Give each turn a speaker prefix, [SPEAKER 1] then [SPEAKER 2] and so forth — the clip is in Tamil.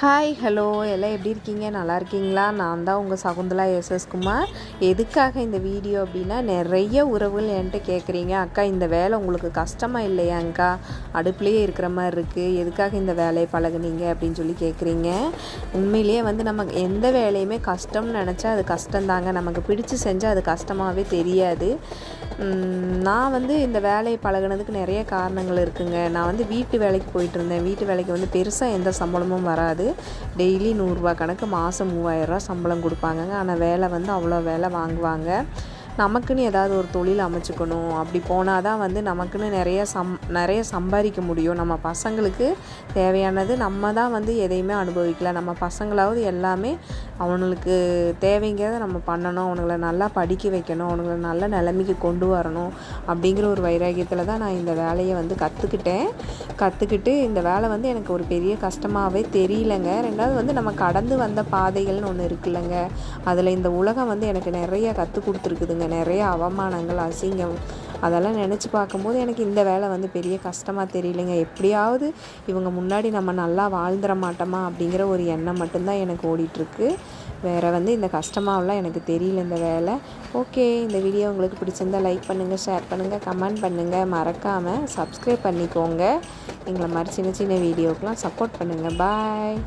[SPEAKER 1] ஹாய் ஹலோ எல்லாம் எப்படி இருக்கீங்க நல்லா இருக்கீங்களா நான் தான் உங்கள் சகுந்தலா எஸ்எஸ்குமார் எதுக்காக இந்த வீடியோ அப்படின்னா நிறைய உறவுகள் என்கிட்ட கேட்குறீங்க அக்கா இந்த வேலை உங்களுக்கு கஷ்டமாக இல்லையாங்க்கா அடுப்புலேயே இருக்கிற மாதிரி இருக்குது எதுக்காக இந்த வேலையை பழகுனீங்க அப்படின்னு சொல்லி கேட்குறீங்க உண்மையிலேயே வந்து நம்ம எந்த வேலையுமே கஷ்டம்னு நினச்சா அது கஷ்டம்தாங்க நமக்கு பிடிச்சி செஞ்சால் அது கஷ்டமாகவே தெரியாது நான் வந்து இந்த வேலையை பழகினதுக்கு நிறைய காரணங்கள் இருக்குங்க நான் வந்து வீட்டு வேலைக்கு போயிட்டு இருந்தேன் வீட்டு வேலைக்கு வந்து பெருசாக எந்த சம்பளமும் வராது டெய்லி நூறுரூவா கணக்கு மாதம் மூவாயிரரூவா சம்பளம் கொடுப்பாங்கங்க ஆனால் வேலை வந்து அவ்வளோ வேலை வாங்குவாங்க நமக்குன்னு ஏதாவது ஒரு தொழில் அமைச்சுக்கணும் அப்படி போனால் தான் வந்து நமக்குன்னு நிறைய சம் நிறைய சம்பாதிக்க முடியும் நம்ம பசங்களுக்கு தேவையானது நம்ம தான் வந்து எதையுமே அனுபவிக்கல நம்ம பசங்களாவது எல்லாமே அவனுங்களுக்கு தேவைங்கிறத நம்ம பண்ணணும் அவனுங்களை நல்லா படிக்க வைக்கணும் அவனுங்கள நல்ல நிலைமைக்கு கொண்டு வரணும் அப்படிங்கிற ஒரு வைராகியத்தில் தான் நான் இந்த வேலையை வந்து கற்றுக்கிட்டேன் கற்றுக்கிட்டு இந்த வேலை வந்து எனக்கு ஒரு பெரிய கஷ்டமாகவே தெரியலங்க ரெண்டாவது வந்து நம்ம கடந்து வந்த பாதைகள்னு ஒன்று இருக்குல்லங்க அதில் இந்த உலகம் வந்து எனக்கு நிறைய கற்றுக் கொடுத்துருக்குதுங்க நிறைய அவமானங்கள் அசிங்கம் அதெல்லாம் நினச்சி பார்க்கும்போது எனக்கு இந்த வேலை வந்து பெரிய கஷ்டமாக தெரியலைங்க எப்படியாவது இவங்க முன்னாடி நம்ம நல்லா வாழ்ந்துட மாட்டோமா அப்படிங்கிற ஒரு எண்ணம் மட்டும்தான் எனக்கு ஓடிட்டுருக்கு வேறு வந்து இந்த கஷ்டமாகலாம் எனக்கு தெரியல இந்த வேலை ஓகே இந்த வீடியோ உங்களுக்கு பிடிச்சிருந்தால் லைக் பண்ணுங்கள் ஷேர் பண்ணுங்கள் கமெண்ட் பண்ணுங்கள் மறக்காமல் சப்ஸ்கிரைப் பண்ணிக்கோங்க எங்களை மாதிரி சின்ன சின்ன வீடியோக்கெலாம் சப்போர்ட் பண்ணுங்கள் பாய்